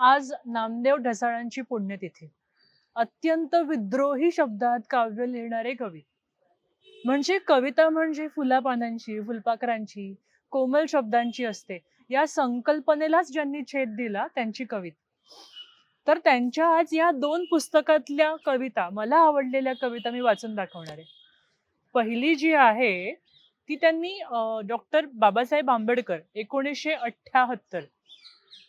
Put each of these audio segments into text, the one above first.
आज नामदेव ढसाळांची पुण्यतिथी. अत्यंत विद्रोही शब्दात काव्य लिहिणारे कवी. म्हणजे कविता म्हणजे फुलापानांची फुलपाखरांची कोमल शब्दांची असते. या संकल्पनेलाच ज्यांनी छेद दिला त्यांची कविता. तर त्यांच्या आज या दोन पुस्तकातल्या कविता मला आवडलेल्या कविता मी वाचून दाखवणार आहे. पहिली जी आहे ती त्यांनी डॉक्टर बाबासाहेब आंबेडकर एकोणीसशे अठ्ठ्याहत्तर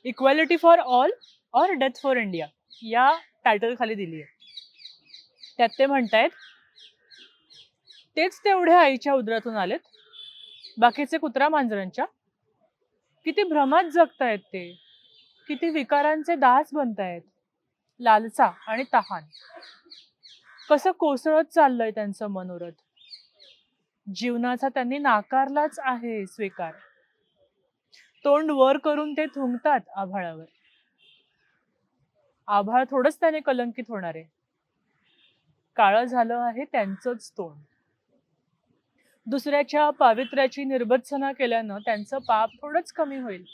equality for all or death for India या टायटल खाली दिली आहे. त्यात ते म्हणतायत तेच तेवढे आईच्या उदरातून आलेत बाकीचे कुत्रा मांजरांच्या. किती भ्रमात जगतायत ते किती विकारांचे दास बनतायत लालसा आणि तहान. कसं कोसळत चाललंय त्यांचं मनोरथ. जीवनाचा त्यांनी नाकारलाच आहे स्वीकार. तोंड वर करून ते थुंकतात आभाळावर. आभाळ थोडंच त्याने कलंकित होणार आहे. काळं झालं आहे त्यांचंच तोंड. दुसऱ्याच्या पावित्र्याची निर्बत्सना केल्यानं त्यांचं पाप थोडंच कमी होईल.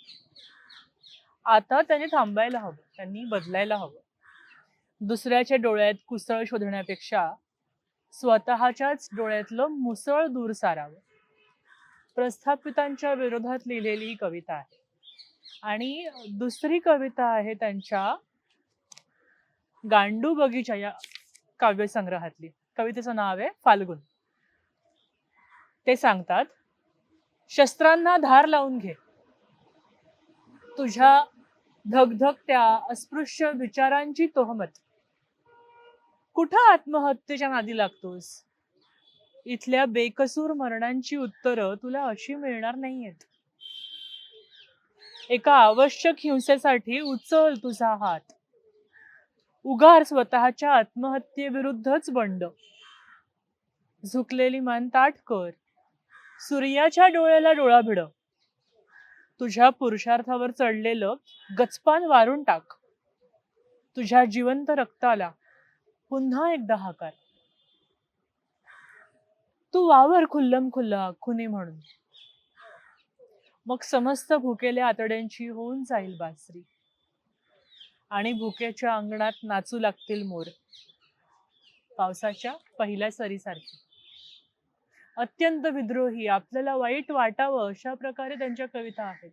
आता त्यांनी थांबायला हवं त्यांनी बदलायला हवं. दुसऱ्याच्या डोळ्यात कुसळ शोधण्यापेक्षा स्वतःच्याच डोळ्यातलं मुसळ दूर सारावं. प्रस्थापितांच्या विरोधात लिहिलेली ही कविता आहे. आणि दुसरी कविता आहे त्यांच्या गांडू बगीचा या काव्यसंग्रहातली. कवितेचं नाव आहे फाल्गुन. ते सांगतात शस्त्रांना धार लावून घे. तुझ्या धगधगत्या अस्पृश्य विचारांची तोहमत. कुठं आत्महत्येच्या नादी लागतोस? इथल्या बेकसूर मरणांची उत्तरं तुला अशी मिळणार नाहीयेत. एका आवश्यक हिंसेसाठी उचल तुझा हात. उगार स्वतःच्या आत्महत्येविरुद्धच बंड. झुकलेली मान ताट कर. सूर्याच्या डोळ्याला डोळा भिड. तुझ्या पुरुषार्थावर चढलेलं गचपान वारून टाक. तुझ्या जिवंत रक्ताला पुन्हा एकदा हाकार. तू वावर खुल्लम खुल्ला खुनी म्हणून. मग समस्त भुकेल्या आतड्यांची होऊन जाईल बासरी. आणि भुकेच्या अंगणात नाचू लागतील मोर. पावसाच्या पहिल्या सरीसारखी. अत्यंत विद्रोही आपल्याला वाईट वाटावं अशा प्रकारे त्यांच्या कविता आहेत.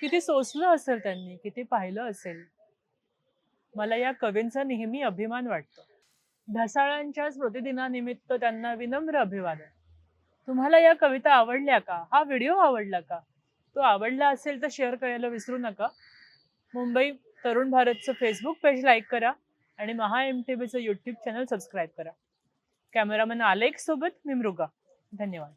किती सोसलं असेल त्यांनी किती पाहिलं असेल. मला या कवींचा नेहमी अभिमान वाटतो. ढसाळांच्या स्मृतिदिनानिमित्त त्यांना विनम्र अभिवादन. तुम्हाला या कविता आवडल्या का? हा व्हिडिओ आवडला का? तो आवडला असेल तर शेअर करायला विसरू नका. मुंबई तरुण भारतचं फेसबुक पेज लाईक करा आणि महा एम टी बीचं यूट्यूब चॅनल सबस्क्राईब करा. कॅमेरामॅन आलेख सोबत मी मृगा. धन्यवाद.